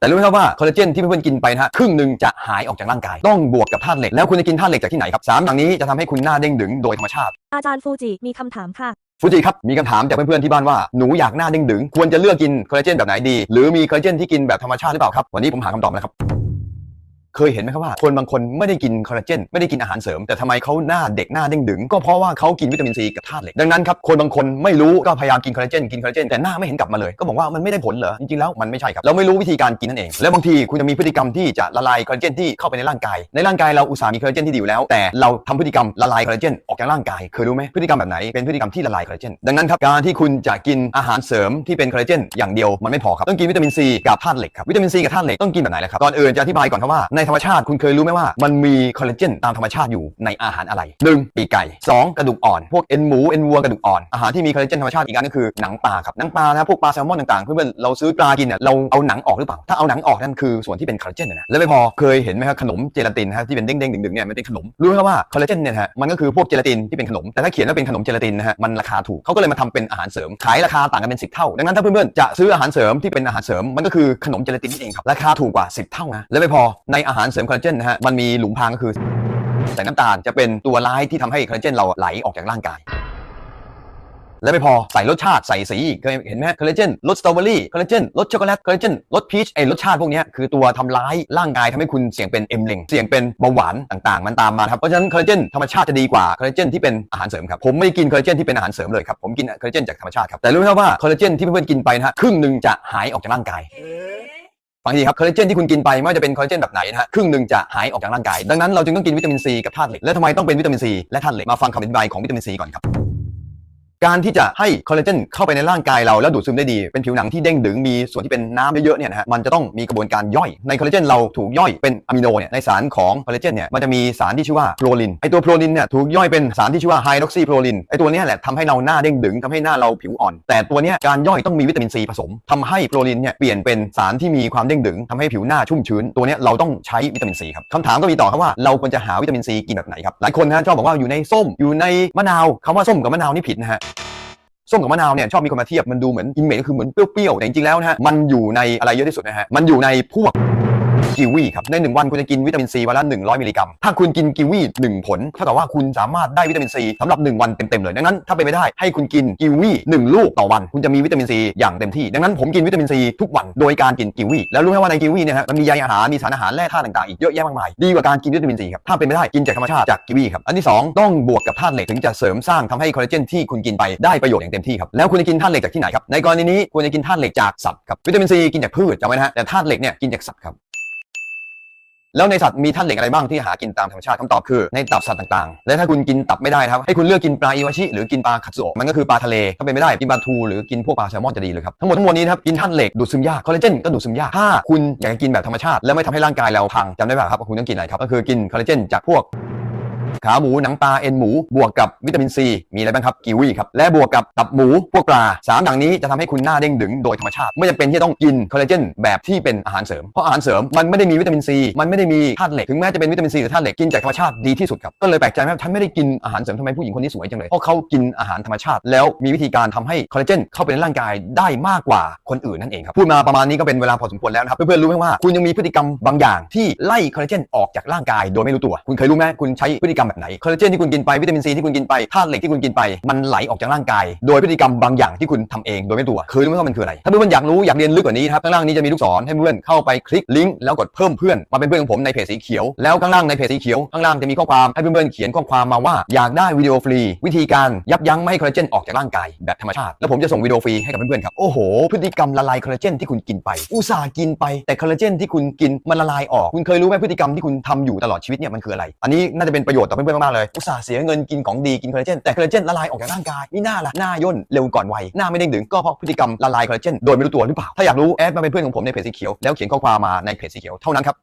แต่รู้ไหมครับว่าคอลลาเจนที่เพื่อนๆกินไปนะฮะครึ่งหนึ่งจะหายออกจากร่างกาย ต้องบวกกับธาตุเหล็กแล้วคุณจะกินธาตุเหล็กจากที่ไหนครับสามอย่างนี้จะทำให้คุณหน้าเด้งดึงโดยธรรมชาติ อาจารย์ฟูจิมีคำถามค่ะ ฟูจิครับ มีคำถามจากเพื่อนๆที่บ้านว่าหนูอยากหน้าเด้งดึง ควรจะเลือกกินคอลลาเจนแบบไหนดี หรือมีคอลลาเจนที่กินแบบธรรมชาติหรือเปล่าครับวันนี้ผมหาคำตอบนะครับ เคยเห็นไหมครับว่าคนบางคนไม่ได้กินคอลลาเจนไม่ได้กินอาหารเสริม แต่ทำไมเขาหน้าเด็กหน้าเด้งดึงก็เพราะว่าเขากินวิตามินซีกับธาตุเหล็กดังนั้นครับคนบางคนไม่รู้ก็พยายามกินคอลลาเจนกินคอลลาเจนแต่หน้าไม่เห็นกลับมาเลยก็บอกว่ามันไม่ได้ผลเหรอจริงๆแล้วมันไม่ใช่ครับเราไม่รู้วิธีการกินนั่นเอง แล้วบางทีคุณจะมีพฤติกรรมที่จะละลายคอลลาเจนที่เข้าไปในร่างกาย ในร่างกายเราอุตส่าห์มีคอลลาเจนที่ดีอยู่แล้ว แต่เราทำพฤติกรรมละลายคอลลาเจนออกจากร่างกายเคยรู้ไหมพฤติกรรมแบบไหนเป็นพฤติกรรมที่ละลายคอลลาเจนดังนั้นครับการที่คุณจะกินอาหารเสริมที่เป็นคอลลาเจนอย่างเดียวมันไม่พอครับต้องกินวิตามินซีกับธาตุเหล็กครับวิตามินซีกับธาตุเหล็กต้องกินแบบไหนล่ะครับก่อนอื่นจะอธิบายก่อนครับว่าในในธรรมชาติคุณเคยรู้ไหมว่ามันมีคอลลาเจนตามธรรมชาติอยู่ในอาหารอะไรหนึ่งปีกไก่สองกระดูกอ่อนพวกเอ็นหมูเอ็นวัวกระดูกอ่อนอาหารที่มีคอลลาเจนธรรมชาติอีกอันก็คือหนังปลาครับหนังปลานะพวกปลาแซลมอนต่างๆเพื่อนๆเราซื้อปลากินเนี่ยเราเอาหนังออกหรือเปล่าถ้าเอาหนังออกนั่นคือส่วนที่เป็นคอลลาเจนนะแล้วไม่พอเคยเห็นไหมครับขนมเจลาตินนะฮะที่เป็นเด้งๆดึงๆเนี่ยมันเป็นขนมรู้ไหมครับว่าคอลลาเจนเนี่ยฮะมันก็คือพวกเจลาตินที่เป็นขนมแต่ถ้าเขียนว่าเป็นขนมเจลาตินนะฮะมันราคาถูกเขาก็เลยมาทำเป็นอาหารเสริมขายราคาต่างกันเป็น10เท่าดังนั้นถ้าเพื่อนๆจะซื้ออาหารเสริมที่เป็นอาหารเสริมมันก็คือขนมเจลาตินนี่เองครับราคาถูกกว่า 10 เท่านะแล้วไม่พอในอาหารเสริมคอลลาเจนนะฮะมันมีหลุมพรางก็คือใส่น้ำตาลจะเป็นตัวร้ายที่ทำให้คอลลาเจนเราไหลออกจากร่างกาย และไม่พอใส่รสชาติใส่สีอีกเคยเห็นไหมคอลลาเจนรสสตรอเบอรี่คอลลาเจนรสช็อกโกแลตคอลลาเจนรสพีชไอ้รสชาติพวกเนี้ยคือตัวทำร้ายร่างกายทำให้คุณเสี่ยงเป็นเอ็มเลงเสี่ยงเป็นเบาหวานต่างๆ มันตามมาครับเพราะฉะนั้นคอลลาเจนธรรมชาติจะดีกว่าคอลลาเจนที่เป็นอาหารเสริมครับผมไม่กินคอลลาเจนที่เป็นอาหารเสริมเลยครับผมกินคอลลาเจนจากธรรมชาติครับแต่รู้ไหมครับว่าคอลลาเจนที่เพื่อนๆกินไปนะฮะครึ่งหนึ่งจะหายออกจากร่างกาย ฟังดีครับคอลลาเจนที่คุณกินไปไม่ว่าจะเป็นคอลลาเจนแบบไหนนะฮะครึ่งหนึ่งจะหายออกจากร่างกาย ดังนั้นเราจึงต้องกินวิตามินซีกับธาตุเหล็กและทำไมต้องเป็นวิตามินซีและธาตุเหล็กมาฟังคำอธิบายของวิตามินซีก่อนครับ การที่จะให้คอลลาเจนเข้าไปในร่างกายเราแล้วดูดซึมได้ดี เป็นผิวหนังที่เด้งดึงมีส่วนที่เป็นน้ำเยอะๆเนี่ยนะฮะมันจะต้องมีกระบวนการย่อยในคอลลาเจนเราถูกย่อยเป็นอะมิโนเนี่ยในสารของคอลลาเจนเนี่ยมันจะมีสารที่ชื่อว่าโปรลินไอตัวโปรลินเนี่ยถูกย่อยเป็นสารที่ชื่อว่าไฮดรอกซีโปรลินไอตัวนี้แหละทำให้เราหน้าเด้งดึงทำให้หน้าเราผิวอ่อน แต่ตัวเนี้ยการย่อยต้องมีวิตามินซีผสมทำให้โปรลินเนี่ยเปลี่ยนเป็นสารที่มีความเด้งดึงทำให้ผิวหน้าชุ่มชื้น ตัวเนี้ยเราต้องใช้วิตามินซีครับคำถามก็มีต่อครับว่าเราควรจะหาวิตามินซีกินแบบไหนครับหลายคนนะชอบบอกว่าอยู่ในส้มอยู่ในมะนาวคำว่าส้มกับมะนาวนี่ผิดนะฮะ ส้มกับมะนาวเนี่ยชอบมีคนมาเทียบมันดูเหมือนอินเมจก็คือเหมือนเปรี้ยวๆแต่จริงๆแล้วนะฮะมันอยู่ในอะไรเยอะที่สุดนะฮะมันอยู่ในพวก กีวีครับ ในหนึ่งวันคุณจะกินวิตามินซีวันละ 100 มิลลิกรัม ถ้าคุณกินกีวีหนึ่งผลเท่ากับว่าคุณสามารถได้วิตามินซีสำหรับ 1 วันเต็มๆเลยดังนั้นถ้าเป็นไปได้ให้คุณกินกีวีหนึ่งลูกต่อวัน คุณจะมีวิตามินซีอย่างเต็มที่ ดังนั้นผมกินวิตามินซีทุกวันโดยการกินกีวีแล้วรู้ไหมว่าในกีวีเนี่ยฮะมันมีใยอาหารมีสารอาหารแร่ธาตุต่างๆอีกเยอะแยะมากมายดีกว่าการกินวิตามินซีครับถ้าเป็นไปได้กินจากธรรมชาติจากกีวีครับอันที่สองต้องบวกกับธาตุเหล็กถึงจะเสริมสร้างทำให้คอลลาเจนที่คุณกินไปได้ประโยชน์อย่างเต็มที่ครับแล้วคุณจะกินธาตุเหล็กจากที่ไหนครับในกรณีนี้ควรจะกินธาตุเหล็กจากสัตว์ครับวิตามินซีกินจากพืชจำไว้นะฮะแต่ธาตุเหล็กเนี่ยกินจากสัตว์ครับ แล้วในสัตว์มีธาตุเหล็กอะไรบ้างที่หากินตามธรรมชาติคำตอบคือในตับสัตว์ต่างๆ และถ้าคุณกินตับไม่ได้ครับให้คุณเลือกกินปลาอิวาชิหรือกินปลาคัตสึโอะมันก็คือปลาทะเลถ้าเป็นไม่ได้กินปลาทูหรือกินพวกปลาแซลมอนจะดีเลยครับทั้งหมดทั้งมวลนี้นะครับกินธาตุเหล็กดูดซึมยากคอลลาเจนก็ดูดซึมยากถ้าคุณอยากกินแบบธรรมชาติ แล้วไม่ทำให้ร่างกายเราพังจำได้ป่ะครับว่าคุณต้องกินอะไรครับก็คือกินคอลลาเจนจากพวก ขาหมูหนังปลาเอ็นหมู บวกกับวิตามินซีมีอะไรบ้างครับกิวีครับและบวกกับตับหมูพวกปลาสามอย่างนี้จะทำให้คุณหน้าเด้งดึงโดยธรรมชาติไม่จำเป็นที่ต้องกินคอลลาเจนแบบที่เป็นอาหารเสริมเพราะอาหารเสริมมันไม่ได้มีวิตามินซีมันไม่ได้มีธาตุเหล็กถึงแม้จะเป็นวิตามินซีหรือธาตุเหล็กกินจากธรรมชาติดีที่สุดครับก็เลยแปลกใจว่าฉันไม่ได้กินอาหารเสริมทำไมผู้หญิงคนนี้สวยจังเลยเพราะเขากินอาหารธรรมชาติ แล้วมีวิธีการทำให้คอลลาเจนเข้าไปในร่างกายได้มากกว่าคนอื่นนั่นเองครับพูดมาประมาณนี้ก็เป็นเวลาพอสมควรแล้วนะครับเพื่อนๆรู้ไหมว่าคุณยังมีพฤติกรรมบางอย่างที่ไล่คอลลาเจนออกจากร่างกายโดยไม่รู้ตัว คุณเคยรู้ไหมคุณใช้พฤติกรรมแบบไหนคอลลาเจนที่คุณกินไปวิตามินซีที่คุณกินไปธาตุเหล็กที่คุณกินไปมันไหลออกจากร่างกาย โดยพฤติกรรมบางอย่างที่คุณทำเองโดยไม่ตัวเคยรู้ไหมว่ามันคืออะไร ถ้าเพื่อนๆอยากรู้อยากเรียนลึกกว่านี้ครับข้างล่างนี้จะมีลูกศรให้เพื่อนๆเข้าไปคลิกลิงก์แล้วกดเพิ่มเพื่อนมาเป็นเพื่อนของผมในเพจสีเขียวแล้วข้างล่างในเพจสีเขียวข้างล่างจะมีข้อความให้เพื่อนๆเขียนข้อความมาว่าอยากได้วิดีโอฟรี วิธีการยับยั้งไม่ให้คอลลาเจนออกจากร่างกายแบบธรรมชาติแล้วผมจะส่งวิดีโอฟรีให้กับเพื่อนๆครับโอ้โหพฤติกรรมละลายคอลลาเจนที่คุณกินไป อุตส่าห์กินไปแต่คอลลาเจนที่คุณกินมันละลายออก คุณเคยรู้ไหมพฤติกรรมที่คุณทำอยู่ตลอดชีวิตเนี่ยมันคืออะไร อันนี้น่าจะเป็นประโยชน์ต่อเพื่อนๆมากๆเลยอุตส่าห์เสียเงินกินของดีกินคอลลาเจนแต่คอลลาเจนละลายออกจากร่างกายนี่หน้าละหน้าย่นเร็วก่อนวัยหน้าไม่เด้งดึงก็เพราะพฤติกรรมละลายคอลลาเจนโดยไม่รู้ตัวหรือเปล่าถ้าอยากรู้แอดมาเป็นเพื่อนของผมในเพจสีเขียวแล้วเขียนข้อความมาในเพจสีเขียวเท่านั้นครับ